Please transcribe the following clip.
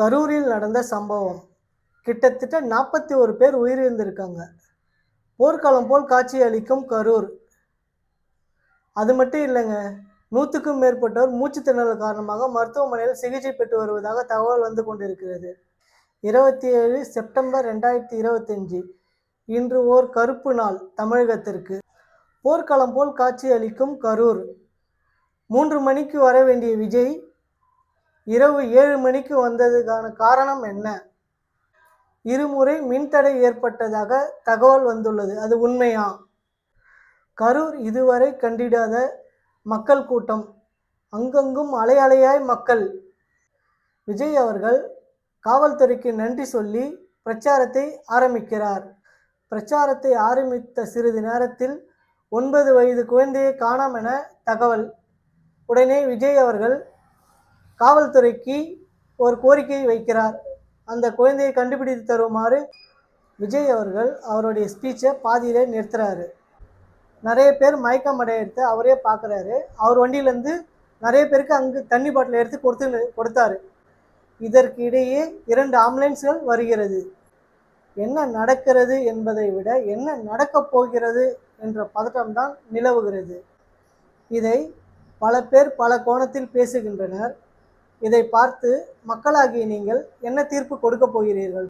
கரூரில் நடந்த சம்பவம். கிட்டத்தட்ட நாற்பத்தி ஒரு பேர் உயிரிழந்திருக்காங்க. போர்க்காலம் போல் காட்சி அளிக்கும் கரூர். அது மட்டும் இல்லைங்க நூற்றுக்கும் மேற்பட்டோர் மூச்சு திணறல் காரணமாக மருத்துவமனையில் சிகிச்சை பெற்று வருவதாக தகவல் வந்து கொண்டிருக்கிறது. இருபத்தி ஏழு செப்டம்பர் ரெண்டாயிரத்தி இருபத்தஞ்சி இன்று ஓர் கருப்பு நாள் தமிழகத்திற்கு. போர்க்களம் போல் காட்சி அளிக்கும் கரூர். மூன்று மணிக்கு வர வேண்டிய விஜய் இரவு ஏழு மணிக்கு வந்ததுக்கான காரணம் என்ன? இருமுறை மின்தடை ஏற்பட்டதாக தகவல் வந்துள்ளது. அது உண்மையா? கரூர் இதுவரை கண்டிடாத மக்கள் கூட்டம். அங்கங்கும் அலை அலையாய் மக்கள். விஜய் அவர்கள் காவல்துறைக்கு நன்றி சொல்லி பிரச்சாரத்தை ஆரம்பிக்கிறார். பிரச்சாரத்தை ஆரம்பித்த சிறிது நேரத்தில் ஒன்பது வயது குழந்தையை காணாம் என தகவல். உடனே விஜய் அவர்கள் காவல்துறைக்கு ஒரு கோரிக்கை வைக்கிறார். அந்த குழந்தையை கண்டுபிடித்து தருமாறு விஜய் அவர்கள் அவருடைய ஸ்பீச்சை பாதியிலே நிறுத்துறாரு. நிறைய பேர் மயக்கம் அடையிறது அவரே பார்க்குறாரு அவர் வண்டியிலேருந்து நிறைய பேருக்கு அங்கு தண்ணி பாட்டில் எடுத்து கொடுத்து கொடுத்தாரு. இதற்கு இடையே இரண்டு ஆம்புலன்ஸ்கள் வருகிறது. என்ன நடக்கிறது என்பதை விட என்ன நடக்கப் போகிறது என்ற பதட்டம்தான் நிலவுகிறது. இதை பல பேர் பல கோணத்தில் பேசுகின்றனர். இதை பார்த்து மக்களாகிய நீங்கள் என்ன தீர்ப்பு கொடுக்க போகிறீர்கள்?